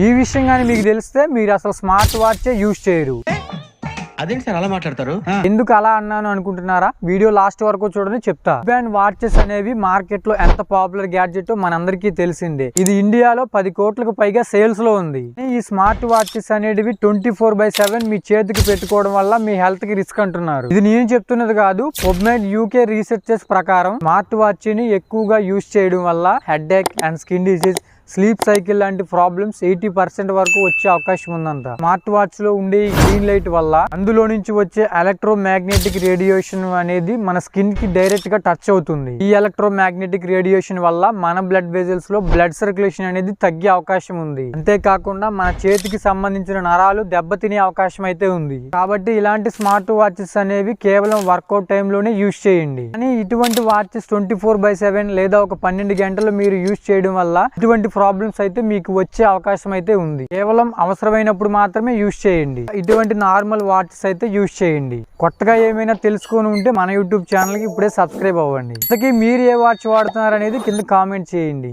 ఈ విషయం కానీ మీకు తెలిస్తే మీరు అసలు స్మార్ట్ వాచ్ యూజ్ చేయరు. అదేంటి సార్ అలా మాట్లాడతారు? ఎందుకు అలా అన్నాను అనుకుంటున్నారా? వీడియో లాస్ట్ వరకు చూడని చెప్తా. బ్యాండ్ వాచెస్ అనేవి మార్కెట్లో ఎంత పాపులర్ గ్యాడ్జెట్ మనందరికీ తెలిసిందే. ఇది ఇండియాలో పది కోట్లకు పైగా సేల్స్లో ఉంది. ఈ స్మార్ట్ వాచెస్ అనేటివి ట్వంటీ ఫోర్ బై సెవెన్ మీ చేతికి పెట్టుకోవడం వల్ల మీ హెల్త్కి రిస్క్ అంటున్నారు. ఇది నేను చెప్తున్నది కాదు పొబ్మెడ్ యూకే రీసెర్చెస్ ప్రకారం స్మార్ట్ వాచ్ని ఎక్కువగా యూజ్ చేయడం వల్ల head and skin disease sleep cycle లాంటి ప్రాబ్లమ్స్ ఎయిటీ పర్సెంట్ వరకు వచ్చే అవకాశం ఉందంట. స్మార్ట్ వాచ్లో ఉండే గ్రీన్ లైట్ వల్ల అందులో నుంచి వచ్చే ఎలక్ట్రో మ్యాగ్నెటిక్ రేడియేషన్ అనేది మన స్కిన్కి డైరెక్ట్గా టచ్ అవుతుంది. ఈ ఎలక్ట్రో మ్యాగ్నెటిక్ రేడియేషన్ వల్ల మన బ్లడ్ వెజల్స్లో బ్లడ్ సర్క్యులేషన్ అనేది తగ్గే అవకాశం ఉంది. అంతేకాకుండా మన చేతికి సంబంధించిన నరాలు దెబ్బతినే అవకాశం అయితే ఉంది. కాబట్టి ఇలాంటి స్మార్ట్ వాచెస్ అనేవి కేవలం వర్కౌట్ టైంలోనే యూజ్ చేయండి. కానీ ఇటువంటి watches twenty four by seven లేదా ఒక పన్నెండు గంటలు మీరు యూజ్ చేయడం వల్ల ఇటువంటి ప్రాబ్లమ్స్ అయితే మీకు వచ్చే అవకాశం అయితే ఉంది. కేవలం అవసరమైనప్పుడు మాత్రమే యూజ్ చేయండి. ఇటువంటి నార్మల్ వాచెస్ అయితే యూజ్ చేయండి. కొత్తగా ఏమైనా తెలుసుకొని ఉంటే మన యూట్యూబ్ ఛానల్కి ఇప్పుడే సబ్స్క్రైబ్ అవ్వండి. ఇంతకీ మీరు ఏ వాచ్ వాడుతున్నారు అనేది కింద కామెంట్ చేయండి.